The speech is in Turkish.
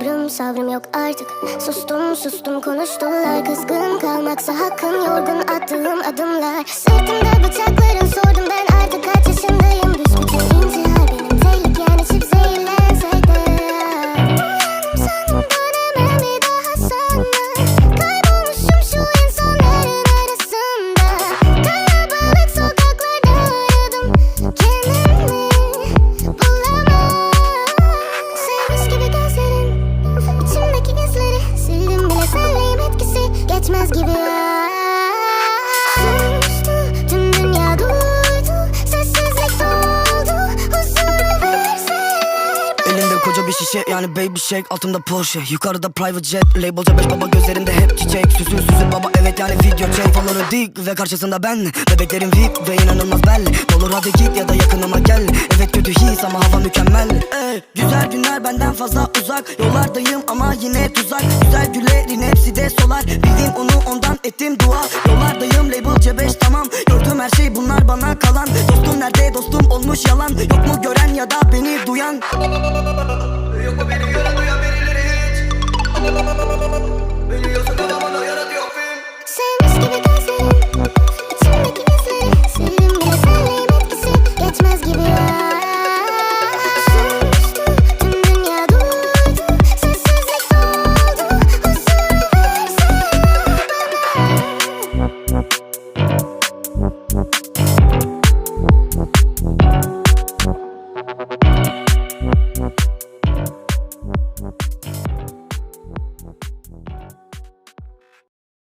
Sabrım sabrım yok artık. Sustum sustum konuştular. Kızgın kalmaksa hakkın Yorgun attığım adımlar. Sırtımda bıçakların koca bir şişe yani baby shake. Altımda Porsche yukarıda private jet. Labelca beş baba gözlerinde hep çiçek. Süsün süsün baba evet yani video çek. Faları dik ve karşısında ben. Bebeklerim VIP ve inanılmaz belli Olur hadi git ya da yakınıma gel. Evet kötü his ama hava mükemmel. Ey, Güzel günler benden fazla uzak. Yollardayım ama yine tuzak. Güzel güllerin hepsi de solar. Bildiğim onu ondan ettim dua. Yollardayım label C5 tamam. Gördüğüm her şey bunlar bana kalan. Dostum nerede Konuşmuş yalan Yok mu gören ya da beni duyan? Yok mu beni